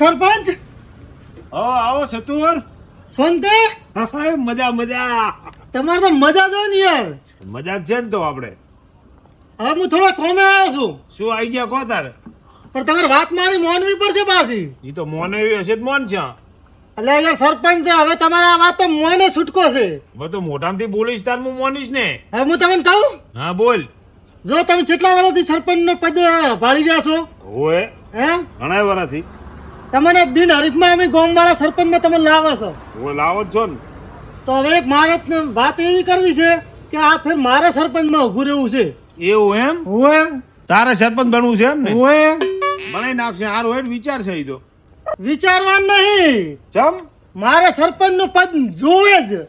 સરપંચ? ઓ આવો શાંતિ હા, મજા મજા. તમારે તો મજા જો ને યાર. મજા છે ને તો આપણે. હવે હું થોડા કોમે આવ્યો છું. શું આવી ગયા કો તારે? પણ તમારે વાત મારી મોનવી પડશે પાછી. એ તો મોનવી હશે જ મોન છે. એટલે યાર સરપંચ છે હવે તમારે આ વાત તો મોને છૂટકો છે. હવે તો મોટામાંથી બોલીશ તાર હું મોનીશ ને. હવે હું તમને કહું? હા બોલ. જો તમે કેટલા વર્ષથી સરપંચ નો પદ ભાળી રહ્યા છો? ઓએ હે? ઘણા વર્ષથી. તમને બિન હરીફમાં અમે ગામવાળા સરપંચમાં તમે લાવો છો. હું લાવો છો ને. તો હવે એક મારે વાત એવી કરવી છે કે આ ફેર મારે સરપંચમાં ઊભું રહેવું છે. એવું એમ? હુએ તારે સરપંચ બનવું છે એમ ને? એમ? બનાવી નાખશે હારો હેડ વિચાર છે એ તો. વિચારવાનું નહીં. ચમ? મારે સરપંચનું પદ જોવે જ.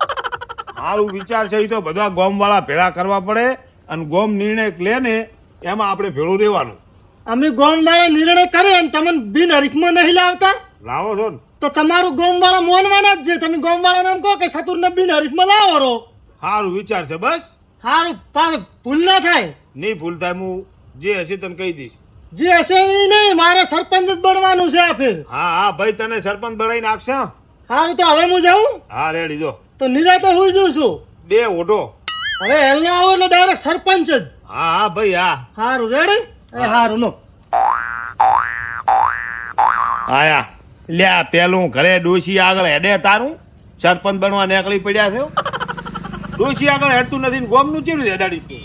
સારું વિચાર છે એ તો. બધા ગોમ વાળા ભેળા કરવા પડે અને ગોમ નિર્ણય લે ને એમાં આપણે ભેળું રહેવાનું. અમે ગોમવાળા નિર્ણય કરે અને તમને બિન હરીફમાં નહીં લાવતા? લાવો છો તો તમારું ગોમવાળા મોનવાના જ છે. તમે ગોમવાળા નામ કહો કે સતુરને બિન હરીફમાં લાવો રો સારું વિચાર છે બસ. હારું પાછું ભૂલ ના થાય. નહીં ભૂલ થાય હું જે હશે તને કહી દઈશ. જે હશે એ નહીં મારે સરપંચ જ બનવાનું છે આ ફેર. હા હા ભાઈ તને સરપંચ બનાવી નાખશે સારું તો હવે હું જાઉં? હા રેડી જો. તો નિરાતે હું જઉં છું. બે ઓઢો. હવે હેલને આવો એટલે ડાયરેક્ટ સરપંચ જ. હા હા ભાઈ હા. સારું રેડી? એ હારું નો આયા. લે પેલું ઘરે ડોશી આગળ હેડે તારું? સરપંચ બનવા નીકળી પડ્યા છે ડોશી આગળ હેડતું નથી ગોમનું ચીરું હેડાડીશ તું?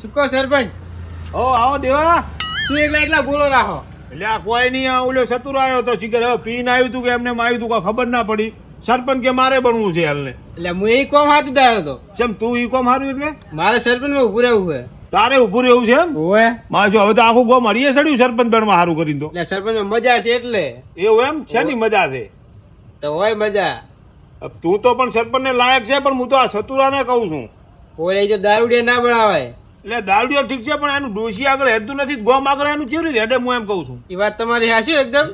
શું કહો સરપંચ? ઓ આવો દેવા. શું એકલા એકલા બોલો રાખો એટલે આ કોઈ નહીં આ ઓલો સતુર આવ્યો તો શીખર. હવે પીને આવ્યું તું કે એમને આવ્યું કે ખબર ના પડી. સરપંચ કે મારે બનવું છે હાલને? એટલે હું એ કોમ હાથ ઉતાર્યો હતો જેમ તું ઈ કોમ હારું એટલે? મારે સરપંચમાં ઉભું રહેવું છે. તારે ઉભું રહેવું છે એમ? ઓએ મારે હવે તો આખું ગોમ હળીએ સડ્યું સરપંચ બનવા સારું કરીને તો. એટલે સરપંચ મજા છે એટલે. એવું એમ? છે ની મજા છે? તો હોય મજા. તું તો પણ સરપંચ ને લાયક છે પણ હું તો આ સતુરાને કહું છું. ઓલે જો દારૂડિયા ના બનાવાય એટલે દારૂડિયો ઠીક છે પણ એનું ડોસી આગળ હેડતું નથી ગોમ આગળ એનું કેવી રીતે હેડે હું એમ કહું છું. એ વાત તમારી હાસી એકદમ?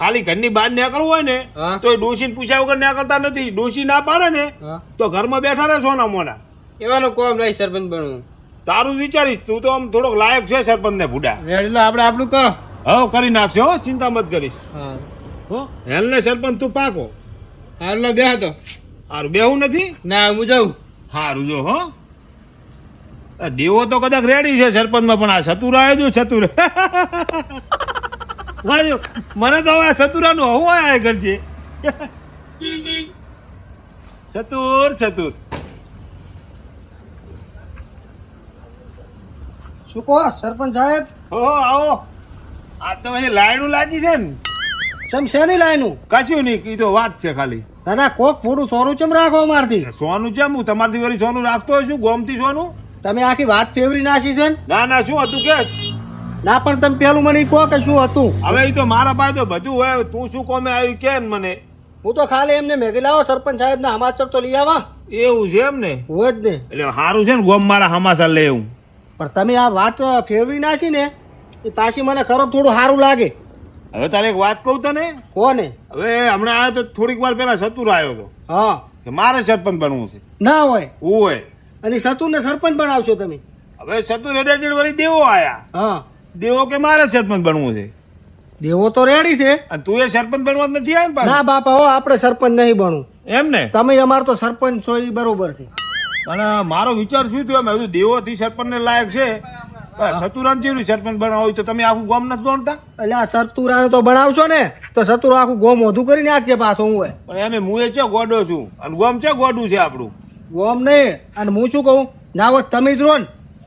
ખાલી ઘરની બહાર નીકળવું હોય ને. તો એ ડોસી પૂછ્યા વગર નીકળતા નથી. ડોસી ના પાડે ને તો ઘરમાં બેઠા રહે સોના મોના. એવાનો કોમ રહી સરપંચ બનવું. તારું વિચારીશ તું તો આમ થોડોક લાયક છે સરપંચ ને ભૂડા. એટલે આપણે આપણું કરો. હવે કરી નાખશે હો ચિંતા મત કરીશ. હા. હો હેલ ને સરપંચ તું પાકો. હારું લો બે તો. હારું બેહું નથી? ના હું જાઉં. હારું જો હો. દેવો તો કદાચ રેડી છે સરપંચમાં પણ આ સતુરા આવ્યો સતુર મને તો હવે આ સતુરાનું હવું આયા કરશે ચતુર ચતુર શું કહો સરપંચ સાહેબ? હો આવો. આ તો અહીં લાયણું લાગી છે ને. ચમ શેની લાઈનું? કશું નહીં કીધો વાત છે ખાલી. દાદા કોક થોડું સોનું ચમ રાખો અમારથી? સોનું ચમ હું તમારથી વળી સોનું રાખતો છું ગોમથી સોનું? તમે આખી વાત ફેવરી નાસી છે ને? ના ના શું હતું કે? ના પણ તમે પેલું મને કહો કે શું હતું? હવે એ તો મારા પાસે તો બધું હોય તું શું કોમે આવ્યું કેમ મને? હું તો ખાલી એમને મેગી લાવો સરપંચ સાહેબ ના હમાચર તો લઈ આવા. એવું છે એમ ને? હોય જ ને. એટલે સારું છે ને ગોમ મારા હમાસા લે એવું પણ તમે આ વાત ફેવરી નાખી ને એ પાછી મને ખરો થોડું સારું લાગે. હવે તારે એક વાત કહું તને? કોને? હવે હમણાં આવ્યો તો થોડીક વાર પેલા સતુર આવ્યો હતો. હા. કે મારે સરપંચ બનવું છે. ના હોય. હોય. અને સતુર ને સરપંચ બનાવશો તમે? હવે સતુર રેડેડ વળી દેવો આયા. હા. દેવો કે મારે સરપંચ બનવું છે? દેવો તો રેડી છે. અને તું એ સરપંચ બનવા નથી આવ્યો? ના બાપા હો આપણે સરપંચ નહીં બનવું. એમ ને? તમે અમાર તો સરપંચ છો એ બરોબર છે. અને મારો વિચાર શું થયો? મેં કીધું દેવો થી સરપંચ લાયક છે. સતુરામનું સરપંચ બનાવો તો તમે આખું ગામ નથી ભણતા એટલે આ સતુરાને તો બનાવશો ને તો સતુર આખું ગોમ ઓધું કરી નાખશે પાછો હું હોય પણ એમ હું એ છે ગોડો છું? અને ગોમ છે ગોડું છે આપણું? ગોમ નહીં અને હું શું કહું? ના હોત તમે જ રહો ને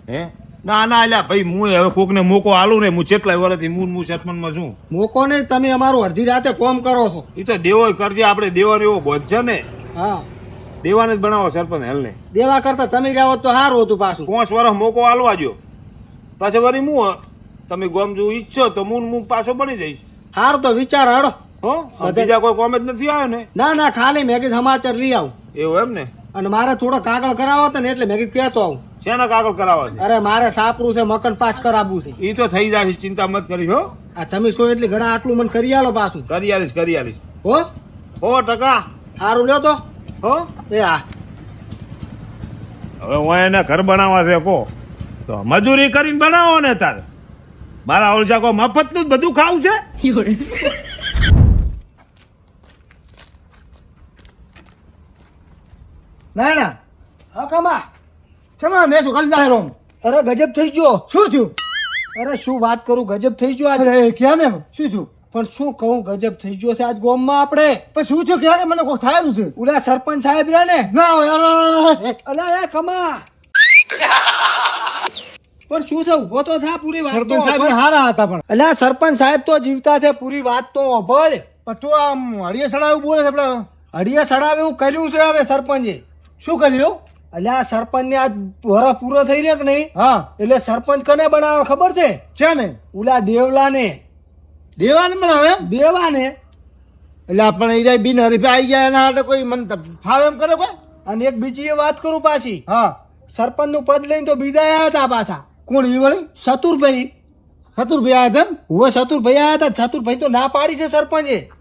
હે? ના ના એટલે ભાઈ હું હવે કોકને મોકો આલું ને હું કેટલાય વર્ષથી હું હું સરપંચમાં છું. મોકો ને તમે અમારું અડધી રાતે કોમ કરો છો. એ તો દેવો કરજે આપણે દેવાનો એવો બોધ છે ને. હા. દેવાને જ બનાવો સરપંચ હેલને. દેવા કરતા તમે જાઓ તો સારું હતું પાછું. પાંચ વર્ષ મોકો આલવા જો પાછો વરી હું. તમે ગોમ જો ઈચ્છો તો હું હું પાછો બની જઈશ. હાર તો વિચાર હડો. હો? બીજા કોઈ કોમ જ નથી આવ્યો ને? ના ના ખાલી મેં કીધું સમાચાર લઈ આવું. એવું એમ ને? અને મારે થોડો કાગળ કરાવો હતો ને એટલે મેં કીધું કહેતો આવું. શેના કાગળ કરાવવા છે? અરે મારે સાપરું છે મકન પાસ કરાવવું છે. એ તો થઈ જશે ચિંતા મત કરીશ હો. આ તમે શું એટલે ઘણા આટલું મને કરી આલો પાછું. કરી આલીશ કરી આલીશ. હો? હો ટકા. સારું લ્યો તો. હો? એ હા હવે હું એને ઘર બનાવવા છે કો તો મજૂરી કરીને બનાવો ને તારે. મારા ઓલસા કો મફતનું જ બધું ખાવું છે? ના ના હા કામા. ચમા મેં શું ખાલી જાહેર રોમ અરે ગજબ થઈ ગયો. શું થયું? અરે શું વાત કરું? ગજબ થઈ ગયો આજ. અરે ક્યાં ને? શું થયું? પણ શું કહું? ગજબ થઈ ગયો છે આજ ગોમમાં આપણે. પણ શું થયું? ક્યારે મને કોઈ થયેલું છે? ઉલા સરપંચ સાહેબ રહ્યા ને? ના હોય અલા એ કમા. પણ શું થયું? ઊભો તો થા પૂરી વાત સરપંચ સાહેબ હારા હતા પણ. અલા સરપંચ સાહેબ તો જીવતા છે પૂરી વાત તો અભળ પણ તું આમ હળીએ સડાવું બોલે છે આપણે હડિયા સડાવે એવું કર્યું છે હવે સરપંચે. શું કર્યું અલ્યા સરપંચ ને આજ વરસ પૂરો થઈ રહ્યો કે નહીં? હા. એટલે સરપંચ કને બનાવે ખબર છે? છે ને ઉલા દેવલા ને દેવાને પણ હવે? દેવાને? એટલે આપણે એ બિન હરીફે આવી ગયા એના માટે કોઈ મને ફાવે એમ કરે કોઈ? અને એક બીજી એ વાત કરું પાછી. હા. સરપંચનું પદ લઈને તો બીજા આવ્યા હતા પાછા. કોણ એ વળી? સતુરભાઈ. ચતુરભાઈ આવ્યા હતા હું શતુરભાઈ સતુરભાઈ આયા હતા. સતુરભાઈ તો ના પાડી છે સરપંચે.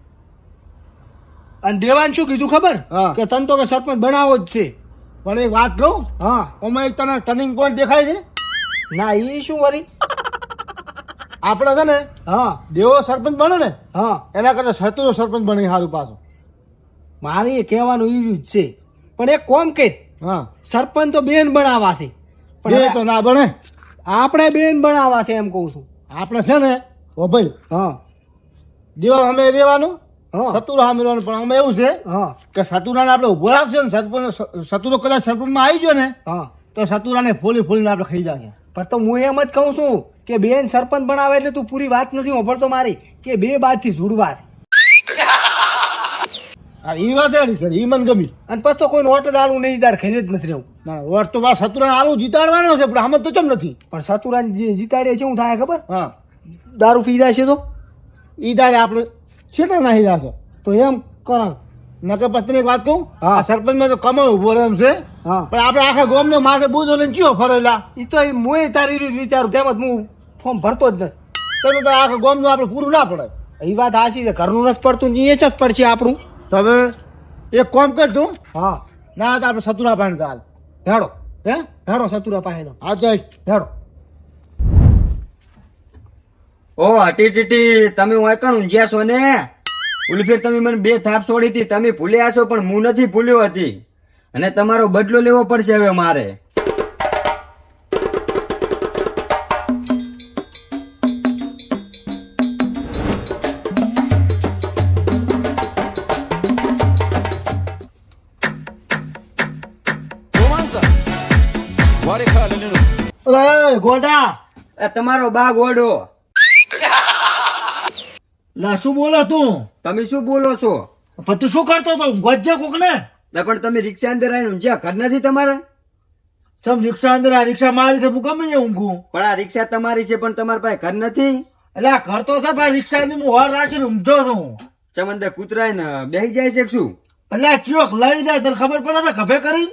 અને દેવાન શું કીધું ખબર. કે તન તો કે સરપંચ બનાવો જ છે. પણ એક વાત કહું? હા. ઓમાં એક તને ટર્નિંગ પોઈન્ટ દેખાય છે? ના એ શું વરી આપણે છે ને હા. દેવો સરપંચ બને ને હા. એના કરતા સતુરો સરપંચ બને સારું પાછું. મારે એ કહેવાનું એ જ છે. પણ એક કોમ કે હા. સરપંચ તો બેન બનાવવા છે પણ એ તો ના બને. આપણે બેન બનાવવા છે એમ કહું છું. આપણે છે ને ઓ ભાઈ હા. દેવા અમે દેવાનું સતુરા રહેવાનું પણ અમે એવું છે હા. કે સતુરાને આપણે ઊભો રાખશે ને સરપંચ સતુરો કદાચ સરપંચમાં આવી ગયો ને હા. તો સતુરાને ફોલી ફોલીને આપણે ખાઈ જાય પણ તો હું એમ જ કહું છું કે બેન સરપંચ બનાવે એટલે તું પૂરી વાત નથી સાંભળતો મારી કે બે બાજથી જોડવા છે. આ ઈ વાત એની છે ઈ મને ગમી. અને પછી તો કોઈ નોટ દારૂ નહીં દાર ઘરે જ નથી રહેવું. ના વોટ તો બા સતુરાને આલુ જીતાડવાનો છે પણ આમ તો ચમ નથી? પણ સતુરાન જીતાડે છે શું થાય ખબર? હા. દારૂ પી જાય છે તો? ઈ દાડે આપણે છેટા નાહી રાખો તો એમ કરો નકર પત્ની એક વાત કહું? હા. સરપંચમાં તો કમળ ઊભો રહે એમ છે. હા. પણ આપણે આખા ગામને માથે બુધો લઈને ચિયો ફરેલા? એ તો હું તારી રીત વિચારું તેમ જ હું ફોર્મ ભરતો જ નથી. તમે તો આખા ગામનું આપણે પૂરું ના પડે. એ વાત આશી છે ઘરનું નથી પડતું એ જ પડશે આપણું. તમે એક કોમ કર તું. હા. ના તો આપણે સતુરા પાણી ચાલ. હેડો. હે? હેડો સતુરા પાસે તો હા તો હેડો. ઓ હટી ટીટી તમે હું એકણ ઊંઝ્યા છો ને? ઓલી ફેર તમે મને બે થાપ છોડી હતી તમે ભૂલ્યા છો પણ હું નથી ભૂલ્યો હતી અને તમારો બદલો લેવો પડશે હવે મારે. ગોડા તમારો બા ગોડો લા શું બોલો તું? તમે શું બોલો છો? પણ તું શું કરતો તો ગજ્જે કોક ને પણ તમે રિક્ષા અંદર આવીને ઊંઘ્યા? ઘર નથી તમારે? ચમ રિક્ષા અંદર આ રિક્ષા મારી તો હું ગમે ઊંઘું? પણ આ રિક્ષા તમારી છે પણ તમારા પાસે ઘર નથી? એટલે આ ઘર તો છે પણ રિક્ષા ની હું હોર રાખીને ઊંઘતો છું ચમંદર કૂતરાય ને બેસી જાય છે શું? એટલે આ કયો લઈ જાય તને ખબર પડે છે ખભે કરી?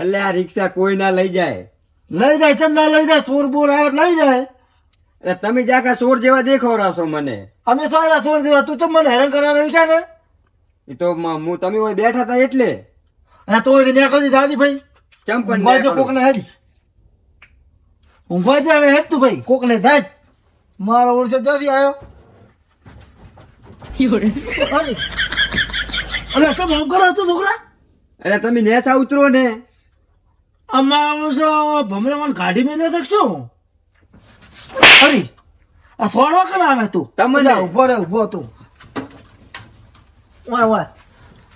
એટલે આ રિક્ષા કોઈ ના લઈ જાય. લઈ જાય ચમ ના લઈ જાય? ચોર બોર આવે લઈ જાય. તમે જાખા આખા સોર જેવા દેખાવરાશો મને. અમે સોયરા સોર જેવા તું તો મને હેરાન કરવા રહી છે ને? એ તો મ- હું તમે હોય બેઠા હતા એટલે. અને તો એ નેકળી દી દાદી ભાઈ. ચંપન ઊંઘવા જે કોકને હેડી ઊંઘવા જે હવે હેડ તું ભાઈ કોકને ધાજ મારો વર્ષે જલ્દી આવ્યો અરે અરે તમે આમ કરો તું છોકરા? એટલે તમે નેસા ઉતરો ને. અમારું છો ભમરામાં કાઢી મેલ્યો તો શું? અરે આ થોડો કણ આવે તું? તમને. ઊભો રે ઊભો તું. વાય વાય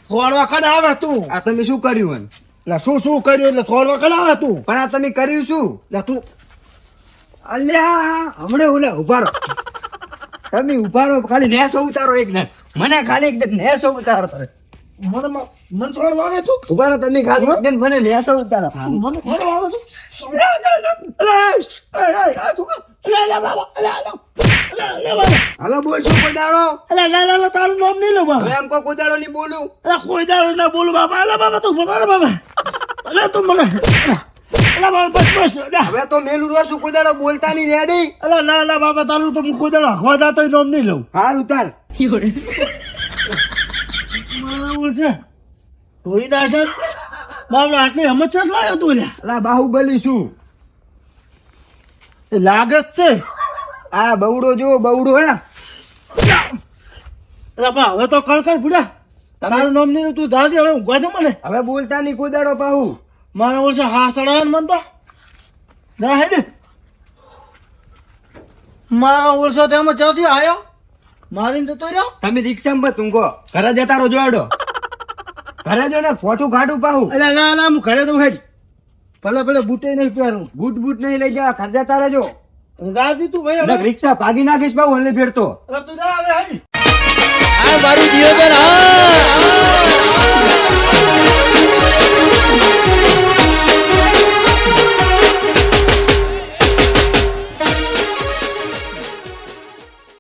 થોડવા કણ આવે તું? આ તમે શું કર્યું એમ? એટલે શું શું કર્યું? એટલે થોડવા કણ આવે તું? પણ આ તમે કર્યું શું? એટલે તું. અલ્યા હમણે ઓલે ઊભા રહો. તમે ઊભા રહો ખાલી નેસો ઉતારો એક ને. મને ખાલી એક નેસો ઉતારો તમે. મને મને થોડવા વાગે તું? ઊભા રહો તમે ખાલી મને નેસો ઉતારો. મને થોડો વાગે તું? હાલો બોલ શું કોદાળો ના, ના, તારું નામ નહીં લો બાબા. એમ કો કોદાળો નહીં બોલું. અલે, કોઈ દાડો ના બોલું બાબા. અલા બાબા તું બાબા. મને અલે, અલે બાબા બસ બસ હવે તો મેલું રહો છું કોદાળો બોલતા નહીં રેડી અલે ના ના બાબા તારું તો હું કોઈ દાડો હખવા નામ નહીં લઉં. હાર ઉતાર. બરાબર છે. ધોઈ નાખે. બાબા આટલી હમત ચા લાવ્યો તું અલા બાહુબલી શું? લાગે તે. આ બવડો જો બવડો હે. અરે હવે તો કળ કણ બુડા તારું નામ નહીં તું દાદી હવે ઊંઘવા છે મને. હવે બોલતા નહીં કુદાડો દાડો પાહુ. મારા ઓછે હા સડાય મન તો. ના હે ને. મારા ઓળશો તેમાં ચાથી આવ્યો મારીને જતો રહ્યો? તમે રિક્ષામાં ઊંઘો. ઘરે જતા રહો જોડો ઘરે જો ને ફોટું કાઢું પાહુ. અરે ના ના હું ઘરે દઉં હેડ ભલે ભલે બૂટે નહીં પહેરું. બૂટ બૂટ નહીં લઈ જવા ઘરે તારે જો. દાદી તું ભાઈ રિક્ષા ભાગી નાખીશ પાહુ ઓનલી ફેરતો તું જા હવે હેડ. આ મારું દિયોદર હા.